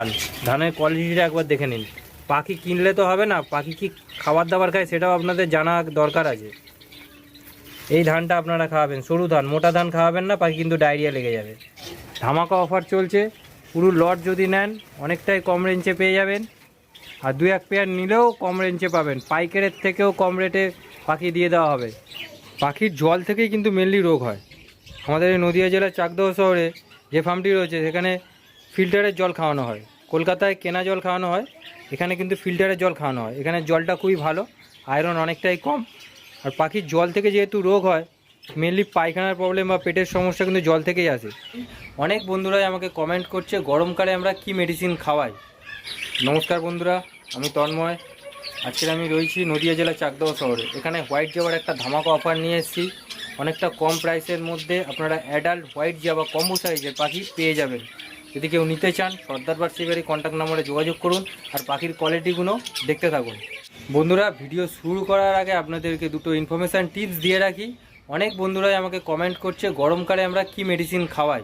ধান ধানের কোয়ালিটিটা একবার দেখে নিন। পাখি কিনলে তো হবে না, পাখি কি খাবার দাবার খায় সেটাও আপনাদের জানা দরকার আছে। এই ধানটা আপনারা খাওয়াবেন, সরু ধান, মোটা ধান খাওয়াবেন না, পাখি কিন্তু ডায়রিয়া লেগে যাবে। ধামাকা অফার চলছে, পুরো লট যদি নেন, অনেকটাই কম রেঞ্জে পেয়ে যাবেন। আর দু এক পেয়ার নিলেও কম রেঞ্জে পাবেন, পাইকারের থেকেও কম রেটে পাখি দিয়ে দেওয়া হবে। পাখির জল থেকেই কিন্তু মেনলি রোগ হয়। আমাদের এই নদিয়া জেলার চাকদহ শহরে যে ফার্মটি রয়েছে, সেখানে ফিল্টারের জল খাওয়ানো হয়। কলকাতায় কেনা জল খাওয়ানো হয়, এখানে কিন্তু ফিল্টারের জল খাওয়ানো হয়। এখানে জলটা খুবই ভালো আয়রন অনেকটাই কম। আর পাখির জল থেকে যেহেতু রোগ হয় মেনলি পায়খানার প্রবলেম বা পেটের সমস্যা কিন্তু জল থেকেই আসে। অনেক বন্ধুরাই আমাকে কমেন্ট করছে, গরমকালে আমরা কি মেডিসিন খাওয়াই? নমস্কার বন্ধুরা, আমি তন্ময়। আজকে আমি রয়েছি নদিয়া জেলা চাকদহ শহরে। এখানে হোয়াইট জাবার একটা ধামাকা অফার নিয়ে এসেছি। অনেকটা কম প্রাইসের মধ্যে আপনারা অ্যাডাল্ট হোয়াইট জাবা কম্বো সাইজের পাখি পেয়ে যাবেন। যদি কেউ নিতে চান, সর্দার বার্সিবারি কন্ট্যাক্ট নম্বরে যোগাযোগ করুন আর পাখির কোয়ালিটিগুলো দেখতে থাকুন। বন্ধুরা ভিডিও শুরু করার আগে আপনাদেরকে দুটো ইনফরমেশান টিপস দিয়ে রাখি। অনেক বন্ধুরাই আমাকে কমেন্ট করছে গরমকালে আমরা কি মেডিসিন খাওয়াই?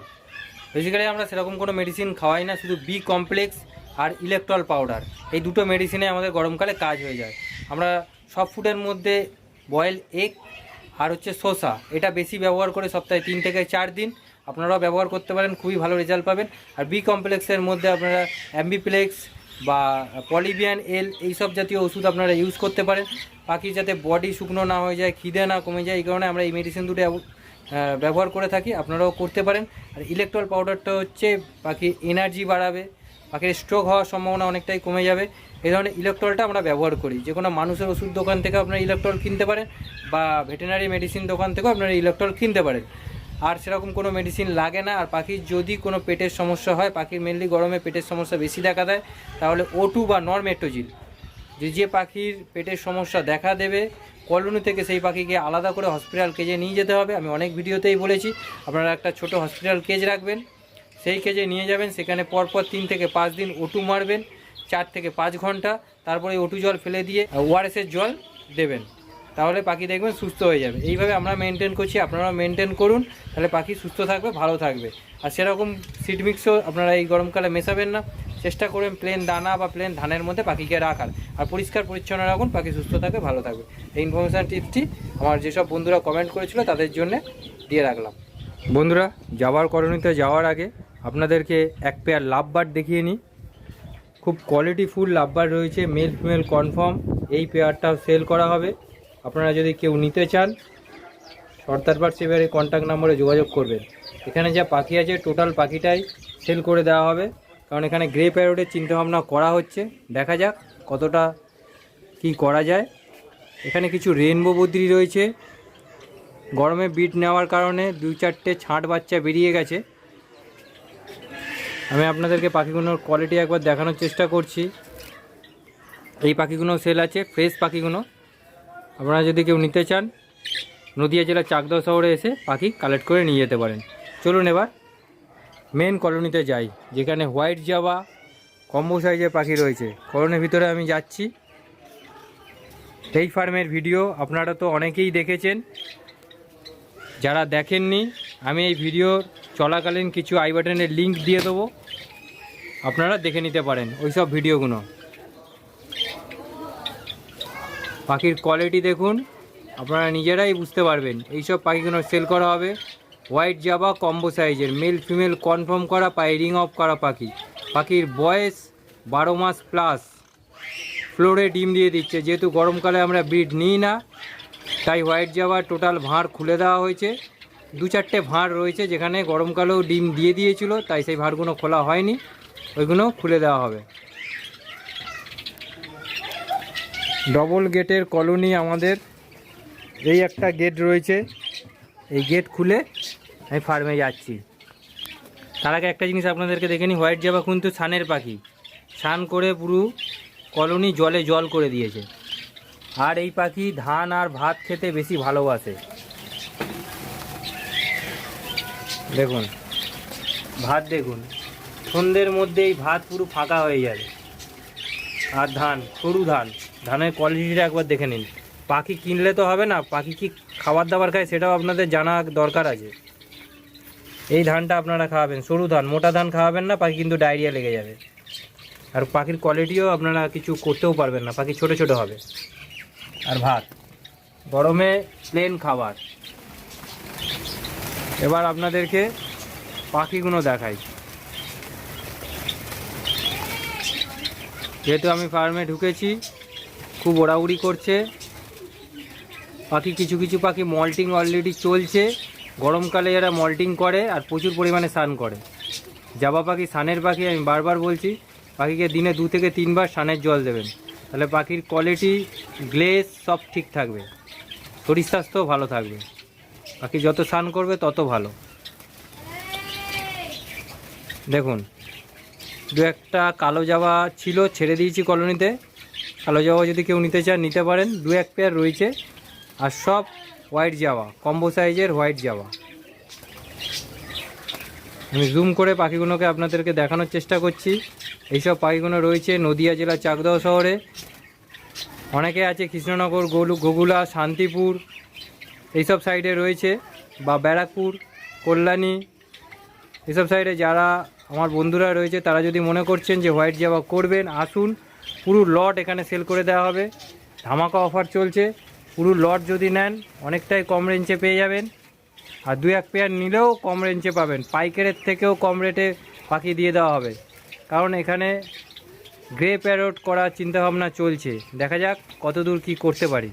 বেসিক্যালি আমরা সেরকম কোনো মেডিসিন খাওয়াই না, শুধু বি কমপ্লেক্স আর ইলেকট্রল পাউডার এই দুটো মেডিসিনে আমাদের গরমকালে কাজ হয়ে যায়। আমরা সব ফুডের মধ্যে বয়েল এগ আর হচ্ছে শসা, এটা বেশি ব্যবহার করে সপ্তাহে তিন থেকে চার দিন আপনারাও ব্যবহার করতে পারেন, খুবই ভালো রেজাল্ট পাবেন। আর বি কমপ্লেক্সের মধ্যে আপনারা অ্যাম্বিপ্লেক্স বা পলিবিয়ান এল এইসব জাতীয় ওষুধ আপনারা ইউজ করতে পারেন। পাখির যাতে বডি শুকনো না হয়ে যায়, খিদে না কমে যায়, এই কারণে আমরা এই মেডিসিন দুটো ব্যবহার করে থাকি, আপনারাও করতে পারেন। আর ইলেকট্রল পাউডারটা হচ্ছে পাখির এনার্জি বাড়াবে পাখির স্ট্রোক হওয়ার সম্ভাবনা অনেকটাই কমে যাবে। এই ধরনের ইলেকট্রলটা আমরা ব্যবহার করি। যে কোনো মানুষের ওষুধ দোকান থেকে আপনারা ইলেকট্রল কিনতে পারেন বা ভেটেনারি মেডিসিন দোকান থেকেও আপনারা ইলেকট্রল কিনতে পারেন। আর সেরকম কোনো মেডিসিন লাগে না। আর পাখির যদি কোনো পেটের সমস্যা হয়, পাখির মেনলি গরমে পেটের সমস্যা বেশি দেখা দেয়, তাহলে ও টু বা নরমেট্রোজিল যে যে পাখির পেটের সমস্যা দেখা দেবে, কলোনি থেকে সেই পাখিকে আলাদা করে হসপিটাল কেজে নিয়ে যেতে হবে। আমি অনেক ভিডিওতেই বলেছি, আপনারা একটা ছোট হসপিটাল কেজ রাখবেন। সেই কেজে নিয়ে যাবেন, সেখানে পরপর তিন থেকে পাঁচ দিন ওটু মারবেন, চার থেকে পাঁচ ঘণ্টা, তারপরে ওটু জল ফেলে দিয়ে ওআরএসের জল দেবেন। তাহলে পাখি দেখবেন সুস্থ হয়ে যাবে। এইভাবে আমরা মেনটেন করছি আপনারা মেনটেন করুন, তাহলে পাখি সুস্থ থাকবে, ভালো থাকবে। আর সেরকম সিড মিক্সও আপনারা এই গরমকালে মেশাবেন না। চেষ্টা করবেন প্লেন দানা বা প্লেন ধানের মধ্যে পাখিকে রাখার। আর পরিষ্কার পরিচ্ছন্ন রাখুন, পাখি সুস্থ থাকবে, ভালো থাকবে। এই ইনফরমেশান টিপসটি আমার যেসব বন্ধুরা কমেন্ট করেছিল, তাদের জন্য দিয়ে রাখলাম। বন্ধুরা, যাওয়ার করণীতে যাওয়ার আগে আপনাদেরকে এক পেয়ার লাভবার দেখিয়ে নিই। খুব কোয়ালিটিফুল লাভবার রয়েছে মেল ফিমেল কনফার্ম এই পেয়ারটাও সেল করা হবে। আপনারা যদি কেউ নিতে চান, সর্দার পার্ট সেভারে কন্ট্যাক্ট নম্বরে যোগাযোগ করবেন। এখানে যা পাখি আছে টোটাল পাখিটাই সেল করে দেওয়া হবে। কারণ এখানে গ্রে প্যারোডের চিন্তাভাবনা করা হচ্ছে। দেখা যাক কতটা কি করা যায়। এখানে কিছু রেনবো বদ্রি রয়েছে। গরমে বিট নেওয়ার কারণে দুই চারটে ছাঁট বাচ্চা বেরিয়ে গেছে। আমি আপনাদেরকে পাখিগুলোর কোয়ালিটি একবার দেখানোর চেষ্টা করছি। এই পাখিগুলো সেল আছে ফ্রেশ পাখিগুলো। আপনারা যদি কেউ নিতে চান, নদিয়া জেলার চাকদহ শহরে এসে পাখি কালেক্ট করে নিয়ে যেতে পারেন। চলুন এবার মেন কলোনিতে যাই, যেখানে হোয়াইট জাবা কম্বো সাইজের পাখি রয়েছে। কলোনির ভিতরে আমি যাচ্ছি। এই ফার্মের ভিডিও আপনারা তো অনেকেই দেখেছেন। যারা দেখেননি, আমি এই ভিডিও চলাকালীন কিছু আই বাটনের লিঙ্ক দিয়ে দেবো। আপনারা দেখে নিতে পারেন ওই সব ভিডিওগুলো পাখির কোয়ালিটি দেখুন, আপনারা নিজেরাই বুঝতে পারবেন। এইসব পাখিগুলো সেল করা হবে। হোয়াইট জাবা কম্বো সাইজের মেল ফিমেল কনফার্ম করা পায়ে রিং অফ করা পাখি। পাখির বয়স বারো মাস প্লাস ফ্লোরে ডিম দিয়ে দিচ্ছে। যেহেতু গরমকালে আমরা ব্রিড নিই না, তাই হোয়াইট জাবার টোটাল ভাঁড় খুলে দেওয়া হয়েছে। দু চারটে ভাঁড় রয়েছে যেখানে গরমকালেও ডিম দিয়ে দিয়েছিল, তাই সেই ভাঁড়গুলো খোলা হয়নি। ওইগুলো খুলে দেওয়া হবে। ডবল গেটের কলোনি আমাদের। এই একটা গেট রয়েছে। এই গেট খুলে আমি ফার্মে যাচ্ছি। তার আগে একটা জিনিস আপনাদেরকে দেখে নিই। হোয়াইট জাবা কিন্তু ছানের পাখি। ছান করে পুরো কলোনি জলে জল করে দিয়েছে। আর এই পাখি ধান আর ভাত খেতে বেশি ভালোবাসে। দেখুন। ভাত দেখুন। সন্ধ্যের মধ্যেই ভাত পুরো ফাঁকা হয়ে যাবে। আর ধান, সরু ধান। ধানের কোয়ালিটিটা একবার দেখে নিন। পাখি কিনলে তো হবে না, পাখি কি খাবার দাবার খায় সেটাও আপনাদের জানা দরকার আছে। এই ধানটা আপনারা খাওয়াবেন, সরু ধান, মোটা ধান খাওয়াবেন না, পাখি কিন্তু ডায়রিয়া লেগে যাবে। আর পাখির কোয়ালিটিও আপনারা কিছু করতেও পারবেন না, পাখি ছোট ছোট হবে। আর ভাত, গরমে প্লেন খাবার। এবার আপনাদেরকে পাখিগুলো দেখাই। যেহেতু আমি ফার্মে ঢুকেছি খুব ওড়াউড়ি করছে। পাখি কিছু কিছু পাখি মল্টিং অলরেডি চলছে। গরমকালে এরা মল্টিং করে আর প্রচুর পরিমাণে স্নান করে। জাবা পাখি সানের পাখি আমি বারবার বলছি, পাখিকে দিনে দু থেকে তিনবার সানের জল দেবেন। তাহলে পাখির কোয়ালিটি গ্লেজ সব ঠিক থাকবে। শরীর স্বাস্থ্যও ভালো থাকবে। পাখি যত স্নান করবে তত ভালো। দেখুন, দু একটা কালো জাবা ছিল, ছেড়ে দিয়েছি কলোনিতে। কালো জাবা যদি কেউ নিতে চান নিতে পারেন। দু এক পেয়ার রয়েছে। আর সব হোয়াইট জাবা কম্বো সাইজের হোয়াইট জাবা আমি জুম করে পাখিগুলোকে আপনাদেরকে দেখানোর চেষ্টা করছি। এইসব পাখিগুলো রয়েছে নদিয়া জেলার চাকদাহ শহরে। অনেকে আছে কৃষ্ণনগর, গোলু, গোগুলা, শান্তিপুর, এইসব সাইডে রয়েছে বা ব্যারাকপুর, কল্যাণী। এসব সাইডে যারা আমার বন্ধুরা রয়েছে, তারা যদি মনে করছেন যে হোয়াইট জাবা করবেন, আসুন। পুরো লট এখানে সেল করে দেওয়া হবে। ধামাকা অফার চলছে। পুরো লট যদি নেন, অনেকটাই কম রেঞ্জে পেয়ে যাবেন। আর দু এক পেয়ার নিলেও কম রেঞ্জে পাবেন। পাইকারের থেকেও কম রেটে পাখি দিয়ে দেওয়া হবে। কারণ এখানে গ্রে প্যারট করার চিন্তাভাবনা চলছে। দেখা যাক কত দূর কী করতে পারি।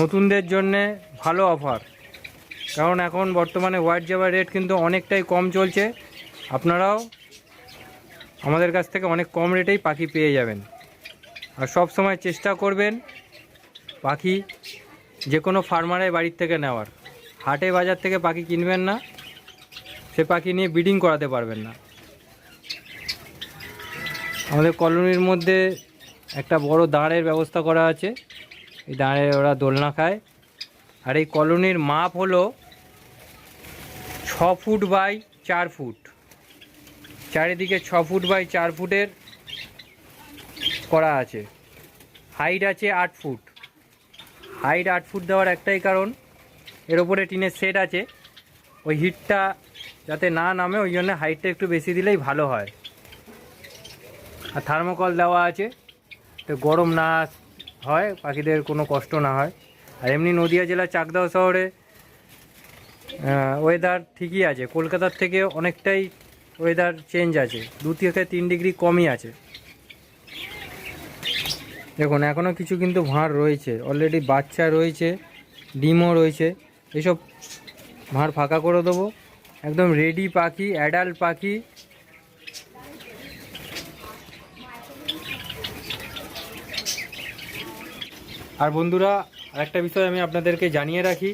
নতুনদের জন্যে ভালো অফার কারণ এখন বর্তমানে হোয়াইট জাবার রেট কিন্তু অনেকটাই কম চলছে। আপনারাও আমাদের কাছ থেকে অনেক কম রেটেই পাখি পেয়ে যাবেন। আর সব সময় চেষ্টা করবেন পাখি যে কোনো ফার্মারের বাড়ির থেকে নেওয়ার। হাটে বাজার থেকে পাখি কিনবেন না, সে পাখি নিয়ে ব্রিডিং করাতে পারবেন না। আমাদের কলোনির মধ্যে একটা বড় দাঁড়ের ব্যবস্থা করা আছে। এই দাঁড়ে ওরা দোলনা খায়। আর এই কলোনির মাপ হলো ছ ফুট বাই চার ফুট। চারিদিকে ছ ফুট বাই চার ফুটের করা আছে। হাইট আছে আট ফুট। হাইট আট ফুট দেওয়ার একটাই কারণ, এর ওপরে টিনের সেট আছে। ওই হিটটা যাতে না নামে, ওই জন্য হাইটটা একটু বেশি দিলেই ভালো হয়। আর থার্মোকল দেওয়া আছে, তো গরম না হয় পাখিদের কোনো কষ্ট না হয়। আর এমনি নদিয়া জেলার চাকদাহ শহরে ওয়েদার ঠিকই আছে। কলকাতার থেকে অনেকটাই ওয়েদার চেঞ্জ আছে। দু থেকে তিন ডিগ্রি কমই আছে। দেখুন এখনও কিছু কিন্তু ভাঁড় রয়েছে। অলরেডি বাচ্চা রয়েছে, ডিমও রয়েছে। এসব ভাঁড় ফাঁকা করে দেবো। একদম রেডি পাখি অ্যাডাল্ট পাখি। আর বন্ধুরা, আরেকটা বিষয় আমি আপনাদেরকে জানিয়ে রাখি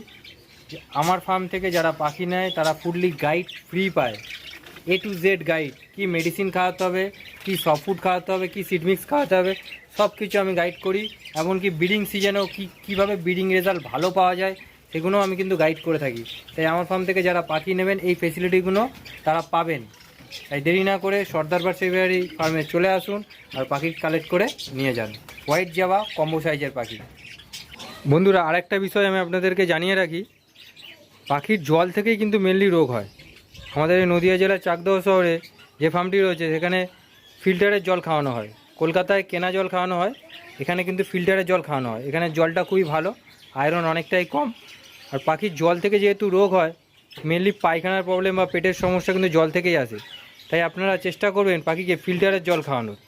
আমার ফার্ম থেকে যারা পাখি নেয়, তারা ফুডলি গাইড ফ্রি পায়। এ টু জেড গাইড কি মেডিসিন খাওয়াতে হবে, কি সফট ফুড খাওয়াতে হবে, কি সিড মিক্স খাওয়াতে হবে সব কিছু আমি গাইড করি। এমনকি ব্রিডিং সিজনেও কী কীভাবে ব্রিডিং রেজাল্ট ভালো পাওয়া যায় সেগুলো আমি কিন্তু গাইড করে থাকি। তাই আমার ফার্ম থেকে যারা পাখি নেবেন এই ফেসিলিটিগুলো তারা পাবেন। তাই দেরি না করে সর্দার বার সেভিয়ারি ফার্মে চলে আসুন আর পাখি কালেক্ট করে নিয়ে যান। হোয়াইট জাবা কম্বো সাইজের পাখি। বন্ধুরা, আরেকটা বিষয় আমি আপনাদেরকে জানিয়ে রাখি, পাখির জল থেকেই কিন্তু মেনলি রোগ হয়। আমাদের এই নদীয়া জেলার চাকদহ শহরে যে ফার্মটি রয়েছে, সেখানে ফিল্টারের জল খাওয়ানো হয়। কলকাতায় কেনা জল খাওয়ানো হয়, এখানে কিন্তু ফিল্টারের জল খাওয়ানো হয়। এখানে জলটা খুবই ভালো আয়রন অনেকটাই কম। আর পাখির জল থেকে যেহেতু রোগ হয় মেনলি পায়খানার প্রবলেম বা পেটের সমস্যা কিন্তু জল থেকেই আসে। তাই আপনারা চেষ্টা করবেন পাখিকে ফিল্টারের জল খাওয়ানোর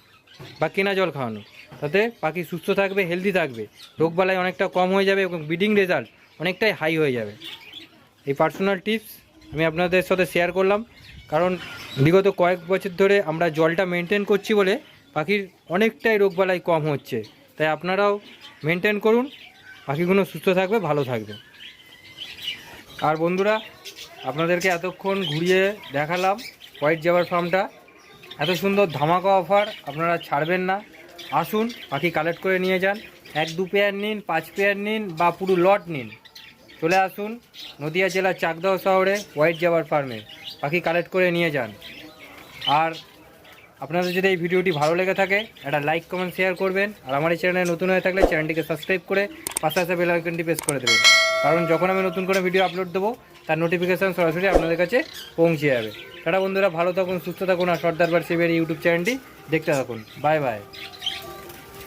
বা কেনা জল খাওয়ানো তাতে পাখি সুস্থ থাকবে হেলদি থাকবে রোগবালাই অনেকটা কম হয়ে যাবে এবং ব্রিডিং রেজাল্ট অনেকটাই হাই হয়ে যাবে। এই পার্সোনাল টিপস আমি আপনাদের সাথে শেয়ার করলাম। কারণ বিগত কয়েক বছর ধরে আমরা জলটা মেনটেন করছি বলে পাখির অনেকটাই রোগবালাই কম হচ্ছে। তাই আপনারাও মেনটেন করুন। পাখিগুলো সুস্থ থাকবে, ভালো থাকবে। আর বন্ধুরা, আপনাদেরকে এতক্ষণ ঘুরিয়ে দেখালাম হোয়াইট জাবার ফার্মটা এত সুন্দর ধামাকা অফার আপনারা ছাড়বেন না। আসুন, পাখি কালেক্ট করে নিয়ে যান। এক দু পেয়ার নিন, পাঁচ পেয়ার নিন বা পুরো লট নিন। চলে আসুন নদিয়া জেলার চাকদহ শহরে হোয়াইট জাবার ফার্মে। পাখি কালেক্ট করে নিয়ে যান। আর আপনাদের যদি এই ভিডিওটি ভালো লেগে থাকে, একটা লাইক কমেন্ট শেয়ার করবেন। আর আমার এই চ্যানেলে নতুন হয়ে থাকলে চ্যানেলটিকে সাবস্ক্রাইব করে পাশে আসে বেল আইকনটি প্রেস করে দেবেন। কারণ যখন আমি নতুন করে ভিডিও আপলোড দেবো, তার নোটিফিকেশান সরাসরি আপনাদের কাছে পৌঁছে যাবে। টাটা বন্ধুরা, ভালো থাকুন, সুস্থ থাকুন, আর সর্দার বার্সিবের ইউটিউব চ্যানেলটি দেখতে থাকুন। Bye bye